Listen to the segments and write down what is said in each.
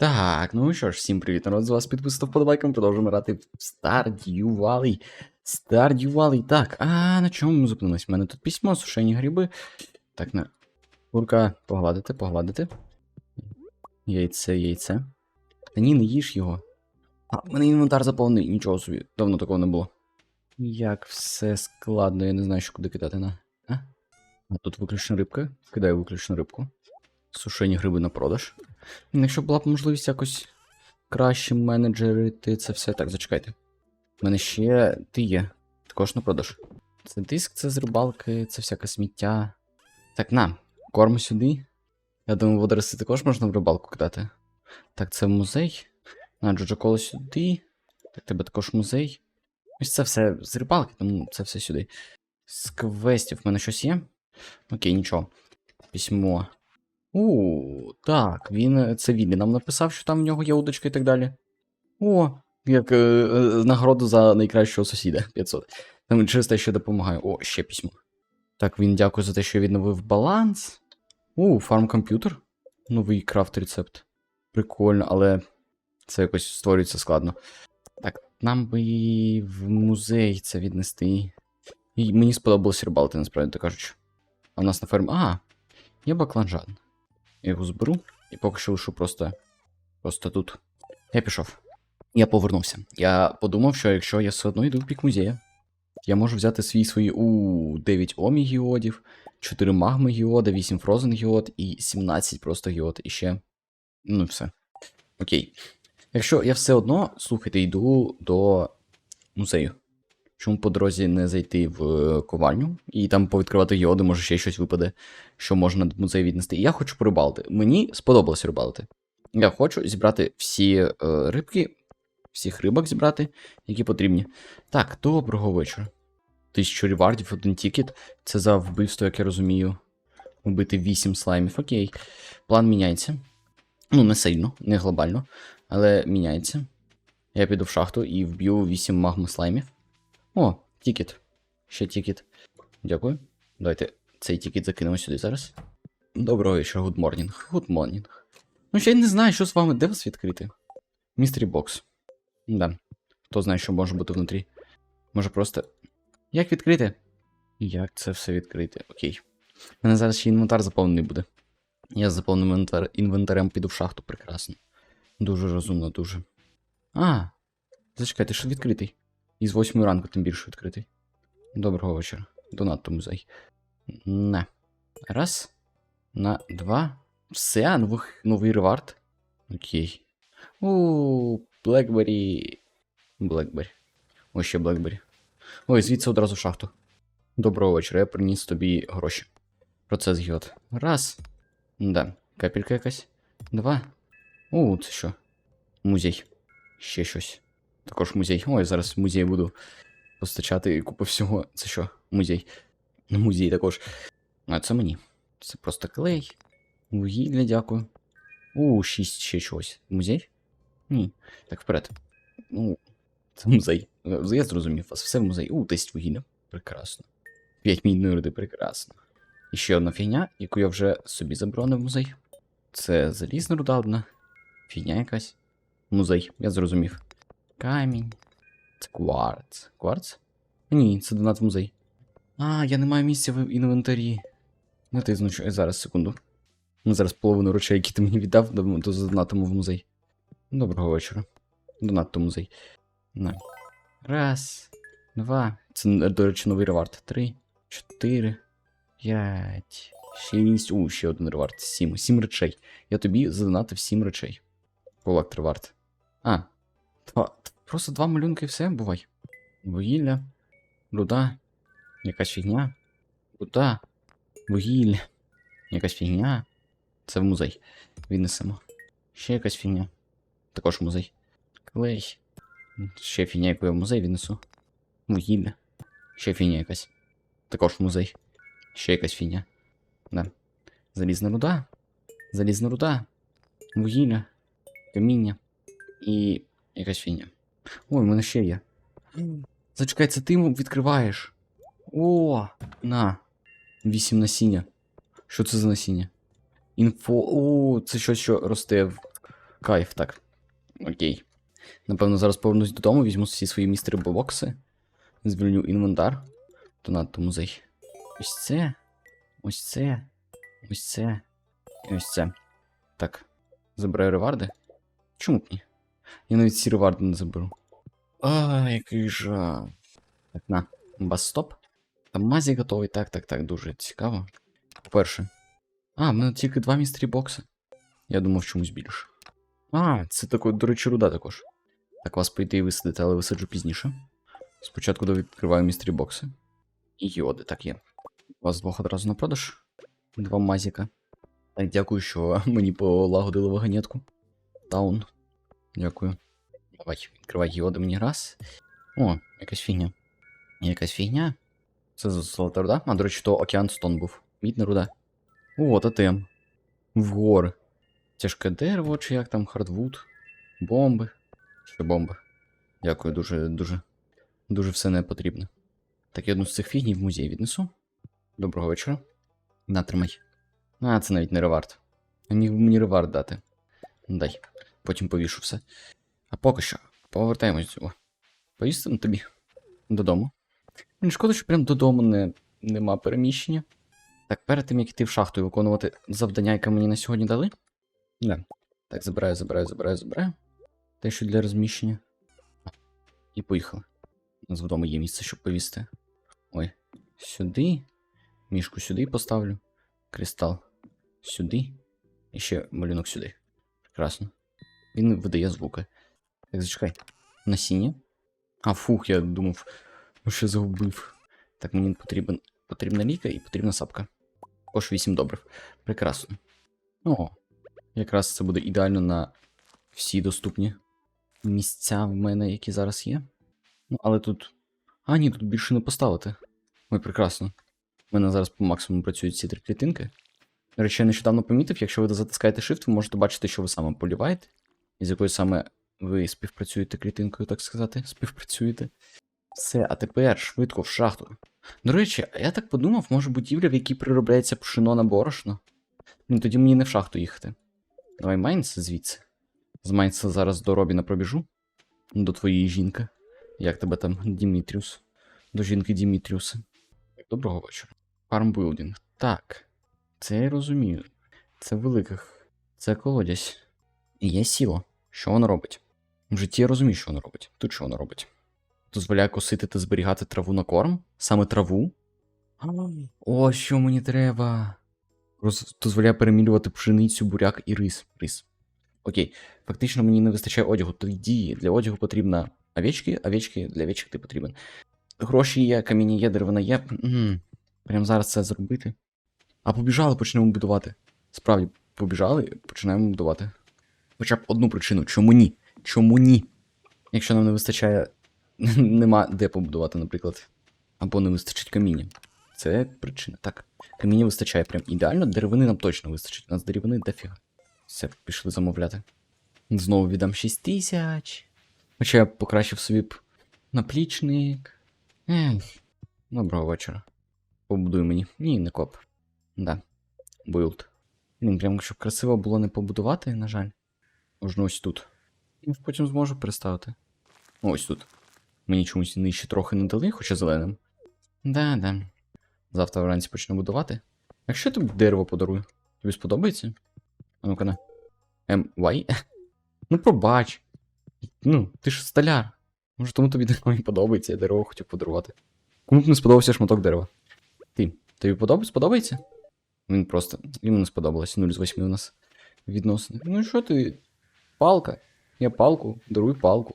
Так, ну що ж, всім привіт, народ, з вас підписав вподобайком, продовжуємо грати в Stardew Valley. Stardew Valley. Так, а на чому ми зупинились? У мене тут письмо, сушені гриби. Так, на. Курка, погладити, погладити. Яйце, яйце. Та ні, не їж його. А, в мене інвентар заповнений, нічого собі, давно такого не було. Як все складно, я не знаю, що куди кидати на. А? А тут виключно рибка. Кидаю виключно рибку. Сушені гриби на продаж. Ну, Якщо була б можливість якось краще менеджерити це все. Так, зачекайте. У мене ще ти є. Також на продаж. Це диск, це з рибалки, це всяке сміття. Так, на, корм сюди. Я думаю, водоросли також можна в рибалку кидати. Так, це музей. На, Джоджо сюди. Так, тебе також музей. Ось це все з рибалки, тому це все сюди. З квестів в мене щось є? Окей, нічого. Письмо. У, так, він е, це Віллі нам написав, що там в нього є удочка і так далі. О, як е, е, нагороду за найкращого сусіда 500. Там через те, що допомагає. О, ще письмо. Так, він дякує за те, що відновив баланс. У, фарм-комп'ютер. Новий крафт рецепт. Прикольно, але це якось створюється складно. Так, нам би в музей це віднести. І мені сподобалось рибалити, насправді так кажучи. А в нас на фермі. А, є баклажан. Я його зберу і поки що лишу просто. Просто тут. Я пішов. Я повернувся. Я подумав, що якщо я все одно йду в пік музея, я можу взяти свій свої у 9 омі гіодів, 4 магми гіода, 8 фрозен гіод і 17 просто гіод. І ще. Ну і все. Окей. Якщо я все одно, слухайте, йду до музею. Чому по дорозі не зайти в е, ковальню і там повідкривати гіоди, може ще щось випаде, що можна до музею віднести. І я хочу порибалити. Мені сподобалось рибалити. Я хочу зібрати всі е, рибки, всіх рибок зібрати, які потрібні. Так, доброго вечора. Тисячу ревардів, один тікет. Це за вбивство, як я розумію. Вбити 8 слаймів. Окей. План міняється. Ну, не сильно, не глобально, але міняється. Я піду в шахту і вб'ю 8 магма слаймів. О, тікет. Ще тікет. Дякую. Давайте цей тікет закинемо сюди зараз. Доброго вечора, good morning. Good morning. Ну, ще й не знаю, що з вами, де вас відкрити? Містері бокс. Да. Хто знає, що може бути внутрі. Може просто. Як відкрити? Як це все відкрити? Окей. У мене зараз ще інвентар заповнений буде. Я з заповненим інвентар... інвентарем піду в шахту прекрасно. Дуже розумно, дуже. А, зачекайте, що відкритий. І з 8 ранку тим більше відкритий. Доброго вечора. Донатто музей. На. Раз. На два. Все, нових, новий ревард. Окей. У Блекбері. Блекбері. Ось ще Блекбері. Ой, звідси одразу в шахту. Доброго вечора, я приніс тобі гроші. Процес гіот. Раз. Да. Капелька якась. Два. У, це що? Музей. Ще щось. Також музей. Ой, зараз в музей буду постачати купу всього. Це що? Музей. Ну, Музей також. А це мені. Це просто клей. Вугілля, дякую. У, шість ще чогось. Музей? Ні. Так, вперед. Ну, це музей. Е, Я зрозумів вас. Все в музей. У, 10 вугілля. Прекрасно. 5 мідної руди, прекрасно. І ще одна фігня, яку я вже собі заборонив в музей. Це залізна руда одна. Фігня якась. Музей, я зрозумів. Камінь. Це кварц. Кварц? Ні, це донат в музей. А, я не маю місця в інвентарі. Не ти знущаю зараз, секунду. Ну, зараз половину речей, які ти мені віддав, то задонатимо в музей. Доброго вечора. Донат музей. На. Раз, два. Це, до речі, новий ревард. Три, чотири, п'ять, шість. У, ще один ревард. Сім. Сім речей. Я тобі задонатив сім речей. Колект ревард. А. Два. Просто два малюнки і все, бувай. Вугілля, руда, якась фігня. Руда, вугілля, якась фігня. Це в музей. Віднесемо. Ще якась фігня. Також в музей. Клей. Ще фігня, яку я в музей віднесу. Вугілля. Ще фігня якась. Також в музей. Ще якась фігня. Да. Залізна руда. Залізна руда. Вугілля. Каміння. І якась фігня. Ой, в мене ще є. Зачекай, це ти відкриваєш. О, на. Вісім насіння. Що це за насіння? Інфо. О, це щось, що росте в, кайф, так. Окей. Напевно, зараз повернусь додому, візьму всі свої містери бокси, звільню інвентар. То надто музей. Ось це. Ось це. Ось це. І ось це. Так. Забираю реварди. Чому б ні? Я навіть ці не заберу. А, який жах. Так, на. Бас-стоп. Там мазі готовий. Так, так, так, дуже цікаво. По-перше. А, в мене тільки два містері бокси. Я думав чомусь більше. А, це такой, до речі, руда також. Так, вас по ідеї висадити, але висаджу пізніше. Спочатку відкриваю містері бокси. І йоди, так є. У вас двох одразу на продаж. Два мазіка. Так, дякую, що мені полагодили вагонетку. Таун. Дякую. Давай, відкривай йоди мені раз. О, якась фігня. Якась фігня. Це золота руда? А, до речі, то океан Стон був. Мідна руда. О, тотем. В гори. Тяжке дерево, чи як там, хардвуд. Бомби. Ще бомби. Дякую, дуже, дуже. Дуже все не потрібно. Так, я одну з цих фігній в музей віднесу. Доброго вечора. Натримай. А, це навіть не ревард. Міг мені ревард дати. Дай. Потім повішу все. А поки що, повертаємось до цього. Поїсти на тобі додому. Мені шкода, що прям додому не, нема переміщення. Так, перед тим, як йти в шахту і виконувати завдання, яке мені на сьогодні дали. Да. Так, забираю, забираю, забираю, забираю. Те, що для розміщення. І поїхали. У нас вдома є місце, щоб повісти. Ой. Сюди. Мішку сюди поставлю. Кристал сюди. І ще малюнок сюди. Прекрасно. Він видає звуки. Так, зачекай. Насіння. А, фух, я думав, ну, що загубив. Так, мені потрібен, потрібна ліка і потрібна сапка. Також 8 добрив. Прекрасно. О, якраз це буде ідеально на всі доступні місця в мене, які зараз є. Ну, але тут. А, ні, тут більше не поставити. Ой, прекрасно. У мене зараз по максимуму працюють ці три клітинки. До речі, я нещодавно помітив, якщо ви затискаєте Shift, ви можете бачити, що ви саме поліваєте, і з якою саме ви співпрацюєте клітинкою, так сказати, співпрацюєте. Все, а тепер швидко в шахту. До речі, я так подумав, може будівля, в якій приробляється пшено на борошно. Ну тоді мені не в шахту їхати. Давай Майнса звідси. З Майнса зараз до Робіна пробіжу. До твоєї жінки. Як тебе там, Дімітріус? До жінки Дімітріуса. Доброго вечора. Фармбилдинг. Так. Це я розумію. Це великих. Це колодязь. Є сіло. Що воно робить? В житті я розумію, що воно робить. Тут що воно робить? Дозволяє косити та зберігати траву на корм? Саме траву? О, що мені треба. Роз... Дозволяє перемілювати пшеницю, буряк і рис. Рис. Окей. Фактично мені не вистачає одягу. Тоді для одягу потрібна овечки, овечки для овечок ти потрібен. Гроші є, каміння є, деревина є. М, Прям зараз це зробити. А побіжали, почнемо будувати. Справді, побіжали, починаємо будувати. Хоча б одну причину. Чому ні? Чому ні? Якщо нам не вистачає. Нема де побудувати, наприклад. Або не вистачить каміння. Це причина. Так. Каміння вистачає прям ідеально, деревини нам точно вистачить. У нас деревини дофіга. Все, пішли замовляти. Знову віддам 6 тисяч. Хоча я покращив собі б наплічник. Ех, доброго вечора. Побудуй мені. Ні, не коп. Да. Билд. Блін, прям щоб красиво було не побудувати, на жаль. Можна ось тут. Ну, потім зможу переставити. Ось тут. Мені чомусь нижче трохи не дали, хоча зеленим. Да, да. Завтра вранці почну будувати. Якщо я тобі дерево подарую, тобі сподобається? А ну-ка на. Ем, вай? Ну пробач. Ну, ти ж столяр. Може, тому тобі дерево і подобається, я дерево хотів подарувати. Кому б не сподобався шматок дерева? Ти. Тобі подоб... сподобається? Він просто. Йому не сподобалось. 0 з 8 у нас відносини. Ну і що ти? Палка. Я палку, даруй палку.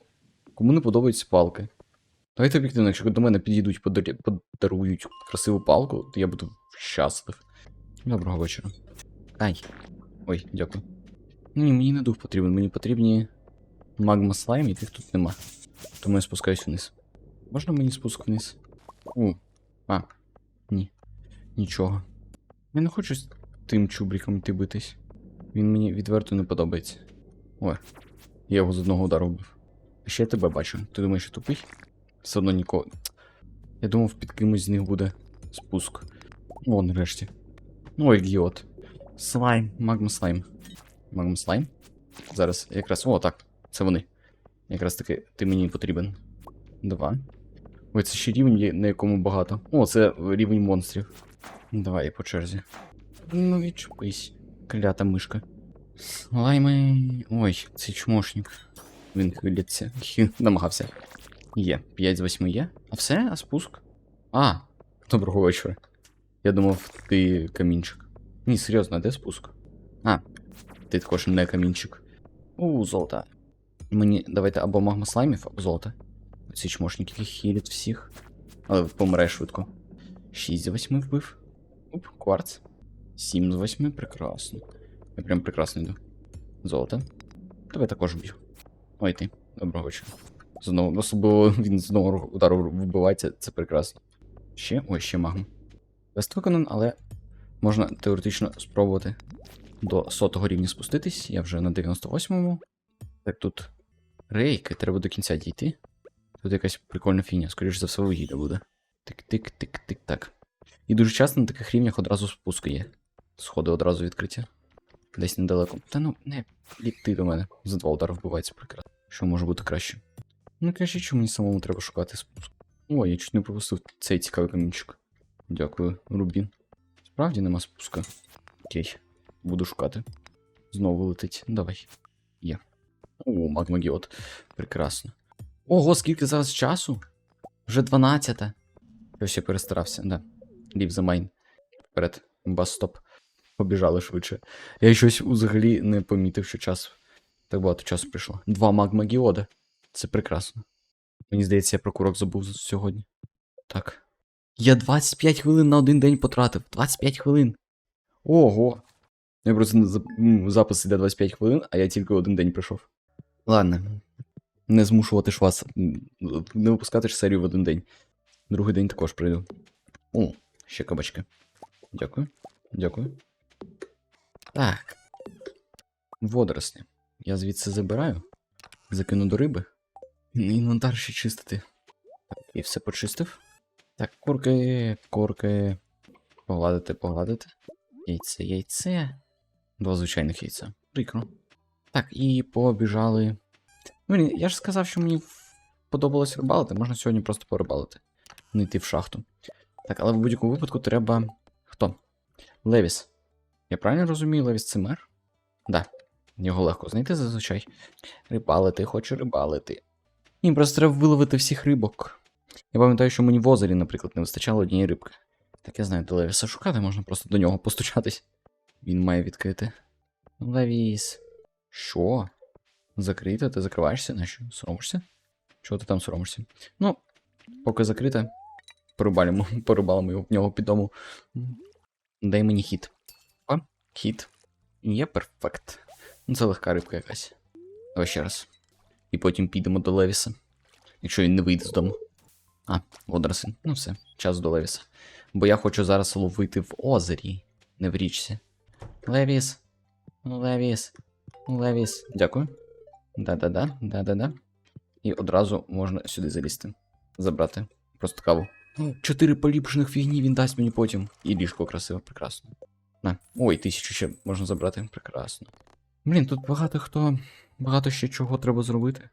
Кому не подобаються палки? Давайте об'єктивно, якщо до мене підійдуть, подарі- подарують красиву палку, то я буду щаслив. Доброго вечора. Ай. Ой, дякую. Ні, мені не дух потрібен, мені потрібні магма слайм, яких тут нема. Тому я спускаюсь вниз. Можна мені спуск вниз? У. А. Ні. Нічого. Я не хочу з тим чубриком йти битись. Він мені відверто не подобається. Ой. Я його з одного удару вбив. А ще я тебе бачу. Ти думаєш, я тупий? Все одно нікого. Я думав, під кимось з них буде спуск. О, нарешті. Ой, ідіот. Слайм, магма слайм. Магма слайм? Зараз якраз. О, так, це вони. Якраз таки ти мені потрібен. Два. Ой, це ще рівень, на якому багато. О, це рівень монстрів. Давай по черзі. Ну, відчепись. Клята мишка. Лайми. Ой, цей чмошник. Він хилиться. Хі... Намагався. Є. 5 з 8 є. А все? А спуск? А, доброго вечора. Я думав, ти камінчик. Ні, серйозно, а де спуск? А, ти також не камінчик. У, золото. Мені давайте або магма слаймів, або золото. Ці чмошники хілять всіх. Але помре швидко. 6 з 8 вбив. Оп, кварц. 7 з 8, прекрасно. Я прям прекрасно йду. Золото. Тебе також б'ю. Ой ти, доброго вечора. Знову, особливо він з одного удару вбивається, це прекрасно. Ще, ой, ще магма. Квест виконан, але можна теоретично спробувати до сотого рівня спуститись. Я вже на 98-му. Так тут рейки, треба до кінця дійти. Тут якась прикольна фігня, скоріш за все, вугілля буде. Тик-тик-тик-тик-так. І дуже часто на таких рівнях одразу спуск є. Сходи одразу відкриття. Десь недалеко. Та ну, не літи до мене. За два удари вбивається прекрасно. Що може бути краще? Ну кажіть, що мені самому треба шукати спуск. Ой, я чуть не пропустив цей цікавий камінчик. Дякую, Рубін. Справді нема спуска. Окей, буду шукати. Знову летить. Давай. Є. О, магмагіот. Прекрасно. Ого, скільки зараз часу? Вже 12. Щось я перестарався, да. Лів за майн. Вперед. Бас-стоп. Побіжали швидше. Я щось взагалі не помітив, що час. Так багато часу прийшло. Два магмагіода. Це прекрасно. Мені здається, я про курок забув сьогодні. Так. Я 25 хвилин на один день потратив. 25 хвилин. Ого. Я просто м, запис іде 25 хвилин, а я тільки один день прийшов. Ладно. Не змушувати ж вас не випускати ж серію в один день. Другий день також прийду. О, ще кабачки. Дякую. Дякую. Так. Водорослі. Я звідси забираю. Закину до риби. Інвентар ще чистити. Так, і все почистив. Так, курки, курки. Погладити, погладити. Яйце, яйце. Два звичайних яйця. Прикро. Так, і побіжали. Ну, я ж сказав, що мені подобалось рибалити, можна сьогодні просто порибалити. Не йти в шахту. Так, але в будь-якому випадку треба. Хто? Левіс. Я правильно розумію, Левіс це мер? Да. Його легко знайти зазвичай. Рибалити, хочу рибалити. Ні, просто треба виловити всіх рибок. Я пам'ятаю, що мені в озері, наприклад, не вистачало однієї рибки. Так я знаю, де Левіса шукати, можна просто до нього постучатись. Він має відкрити. Левіс. Що? Закрите? Ти закриваєшся? Нащо? Соромишся? Чого ти там соромишся? Ну, поки закрите, порубалимо, порубалимо його в нього під дому. Дай мені хід. О, хід. Є перфект. Ну, це легка рибка якась. Давай ще раз. І потім підемо до Левіса. Якщо він не вийде з дому. А, водоросль. Ну все, час до Левіса. Бо я хочу зараз ловити в озері, не в річці. Левіс. Левіс. Левіс. Дякую. Да-да-да, да-да-да. І одразу можна сюди залізти. Забрати. Просто каву. Чотири поліпшених фігні він дасть мені потім. І ліжко красиве, прекрасно. На. Ой, тисячу ще можна забрати. Прекрасно. Блін, тут багато хто. Багато ще чого треба зробити.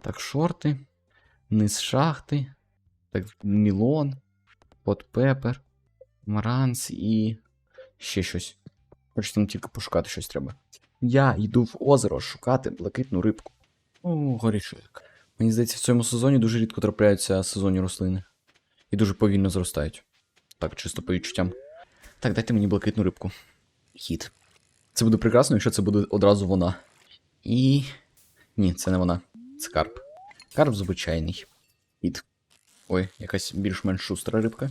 Так, шорти. Низ шахти. Так, мілон. Подпепер. Маранс і. ще щось. Хоч там тільки пошукати щось треба. Я йду в озеро шукати блакитну рибку. О, горішок. Мені здається, в цьому сезоні дуже рідко трапляються сезонні рослини. І дуже повільно зростають. Так, чисто по відчуттям. Так, дайте мені блакитну рибку. Хід. Це буде прекрасно, якщо це буде одразу вона. І. Ні, це не вона. Це карп. Карп звичайний. Хід. Ой, якась більш-менш шустра рибка.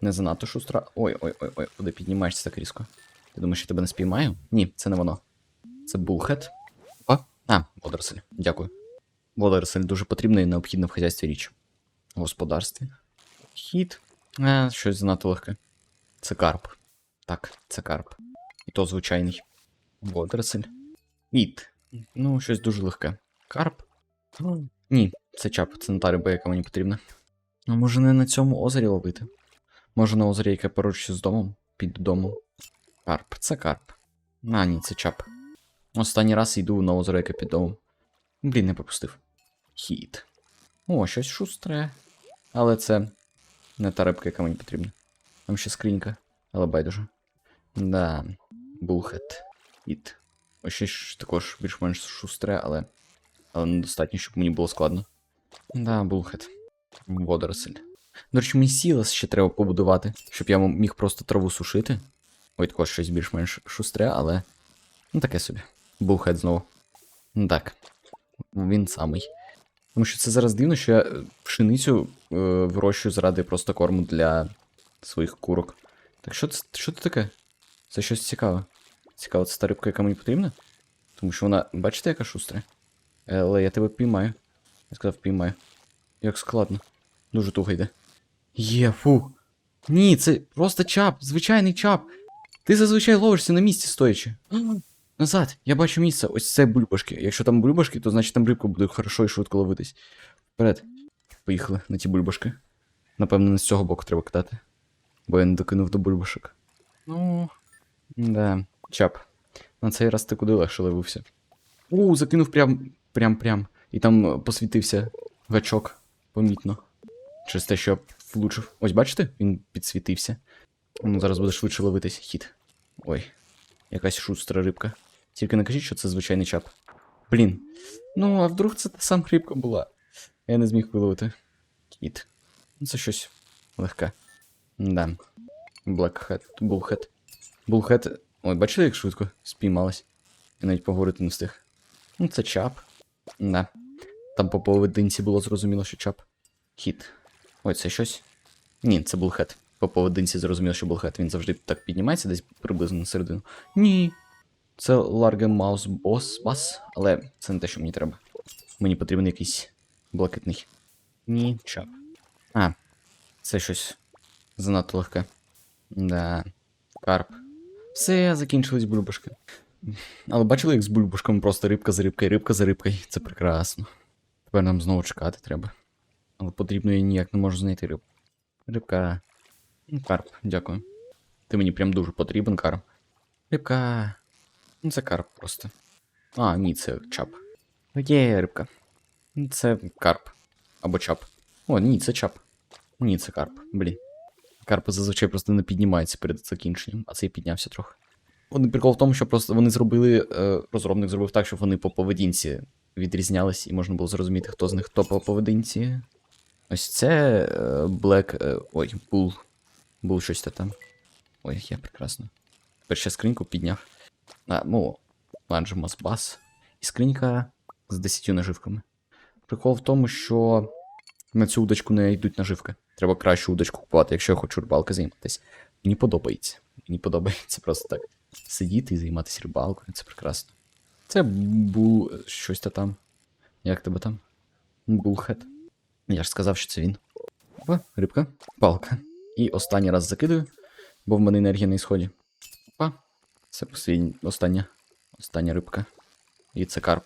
Не занадто шустра. Ой, ой, ой, ой, куди піднімаєшся так різко? Ти думаєш, я тебе не спіймаю? Ні, це не воно. Це булхет. О, а, водоросль. Дякую. Водоросль дуже потрібна і необхідна в хазяйстві річ. В господарстві. Хід. А, щось занадто легке. Це карп. Так, це карп. І то звичайний. Водоросль. Хід. Ну, щось дуже легке. Карп. Ну, Ні, це чап, це не та риба, яка мені потрібна. А може не на цьому озері ловити? Може на озері, яке поруч з домом? Під домом. Карп, це карп. А, ні, це чап. Останній раз йду на озеро, яке під домом. Блін, не пропустив. Хід. О, щось шустре. Але це не та рибка, яка мені потрібна. Там ще скринька, але байдуже. Да, булхет. Іт. Ось ж також більш-менш шустре, але. Але недостатньо, щоб мені було складно. Да, булхет. Водоросль. До речі, мені сілас ще треба побудувати, щоб я міг просто траву сушити. Ой, також щось більш-менш шустре, але. Ну таке собі. Булхет знову. Так. Він самий. Тому що це зараз дивно, що я пшеницю е, вирощую заради просто корму для своїх курок. Так що це, що це таке? Це щось цікаве. Цікаво, це та рибка, яка мені потрібна? Тому що вона, бачите, яка шустра? Але я тебе піймаю. Я сказав, піймаю. Як складно. Дуже туго йде. Є, фу. Ні, це просто чап, звичайний чап. Ти зазвичай ловишся на місці стоячи. Назад, я бачу місце. Ось це бульбашки. Якщо там бульбашки, то значить там рибка буде хорошо і швидко ловитись. Вперед. Поїхали на ті бульбашки. Напевно, не з цього боку треба кидати. Бо я не докинув до бульбашок. Ну. Да, чап. На цей раз ти куди легше ловився. У, закинув прям, прям, прям. І там е, посвітився гачок. Помітно. Через те, що я влучив. Ось бачите? Він підсвітився. Ну, зараз буде швидше ловитись хід. Ой, якась шустра рибка. Тільки не кажіть, що це звичайний чап. Блін. Ну, а вдруг це та сама рибка була. Я не зміг виловити. Кіт. Ну, Це щось легке. Да. Блекхед, булхед. Булхед. Ой, бачили, як швидко спіймалась. Я навіть поговорити не встиг. Ну, це чап. Да. Там по поведінці було зрозуміло, що чап. Хід. Ой, це щось. Ні, це булхет. По поведінці зрозуміло, що булхет. Він завжди так піднімається десь приблизно на середину. Ні. Це Large Mouse Boss Bass, але це не те, що мені треба. Мені потрібен якийсь блакитний. Ні, чап. А, це щось занадто легке. Да. Карп. Все, закінчились бульбашки. Але бачили, як з бульбашками просто рибка за рибкою, рибка за рибкою. Це прекрасно. Тепер нам знову чекати треба. Але потрібно я ніяк не можу знайти риб. Рибка. Ну, Карп, дякую. Ти мені прям дуже потрібен, карп. Рибка. Ну, це карп просто. А, ні, це чап. Є рибка. Це карп. Або чап. О, ні, це чап. Ні, це карп. Блін. Карпи зазвичай просто не піднімаються перед закінченням, а цей піднявся трохи. Вони прикол в тому, що просто вони зробили. Е, розробник зробив так, щоб вони по поведінці відрізнялись, і можна було зрозуміти, хто з них хто по поведінці. Ось це е, Black. Е, ой, Bull. Bull щось та там. Ой, я прекрасно. Тепер ще скриньку підняв. А, ну, Langemas Bass. І скринька з 10 наживками. Прикол в тому, що на цю удочку не йдуть наживки. Треба кращу удочку купувати, якщо я хочу рибалки займатися. Мені подобається. Мені подобається просто так сидіти і займатися рибалкою. Це прекрасно. Це бу. щось та там. Як тебе там? Булхет. Я ж сказав, що це він. Опа, рибка, палка. І останній раз закидаю, бо в мене енергія на ісході. Опа. Це послідня, остання. Остання рибка. І це карп.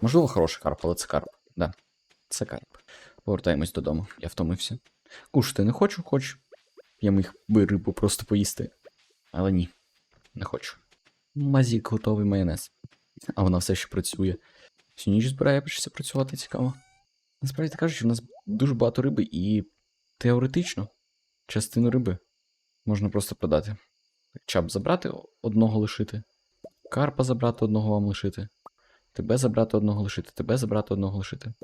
Можливо, хороший карп, але це карп. Да. Це карп. Повертаємось додому. Я втомився. Кушати не хочу, хочу. Я міг би рибу просто поїсти. Але ні. Не хочу. Мазік готовий майонез. А вона все ще працює. Всю ніч збирає почався працювати цікаво. Насправді кажучи, в нас дуже багато риби, і теоретично частину риби можна просто продати. Чап забрати, одного лишити. Карпа забрати, одного вам лишити. Тебе забрати одного лишити, тебе забрати одного лишити.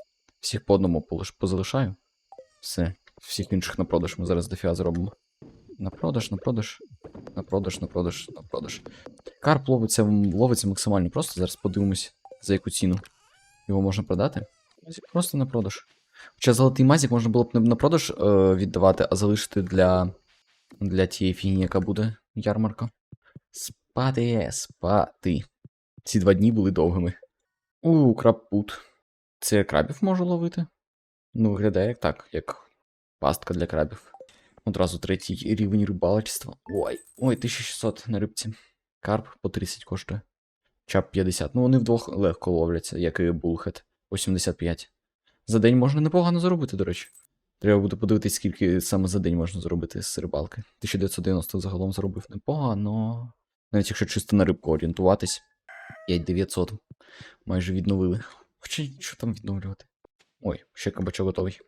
Всіх по одному позалишаю. Все. Всіх інших на продаж ми зараз дофіга зробимо. На продаж, на продаж, на продаж, на продаж, на продаж. Карп ловиться, ловиться максимально просто. Зараз подивимось, за яку ціну його можна продати. Просто на продаж. Хоча золотий мазік можна було б не на продаж е, віддавати, а залишити для, для тієї фігні, яка буде ярмарка. Спати, спати. Ці два дні були довгими. У, крабпут. Це крабів можу ловити? Ну, виглядає як так, як пастка для крабів. Одразу третій рівень рибалочства. Ой, ой, 1600 на рибці. Карп по 30 коштує. Чап 50. Ну вони вдвох легко ловляться, як і булхет. 85. За день можна непогано заробити, до речі. Треба буде подивитись, скільки саме за день можна зробити з рибалки. 1990 загалом заробив непогано. Навіть якщо чисто на рибку орієнтуватись. 5900. Майже відновили. Хоча що там відновлювати? Ой, ще кабачок готовий.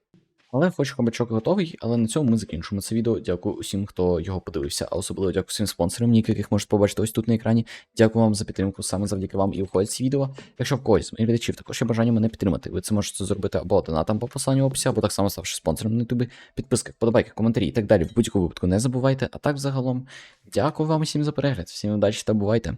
Але хоч кабачок готовий, але на цьому ми закінчимо це відео. Дякую усім, хто його подивився, а особливо дякую всім спонсорам, яких можете побачити ось тут на екрані. Дякую вам за підтримку, саме завдяки вам і входять ці відео. Якщо в когось з моїх глядачів також є бажання мене підтримати, ви це можете зробити або донатом по посиланню в описі, або так само ставши спонсором на ютубі, підписки, вподобайки, коментарі і так далі. В будь-якому випадку не забувайте. А так загалом, дякую вам усім за перегляд, всім удачі та бувайте!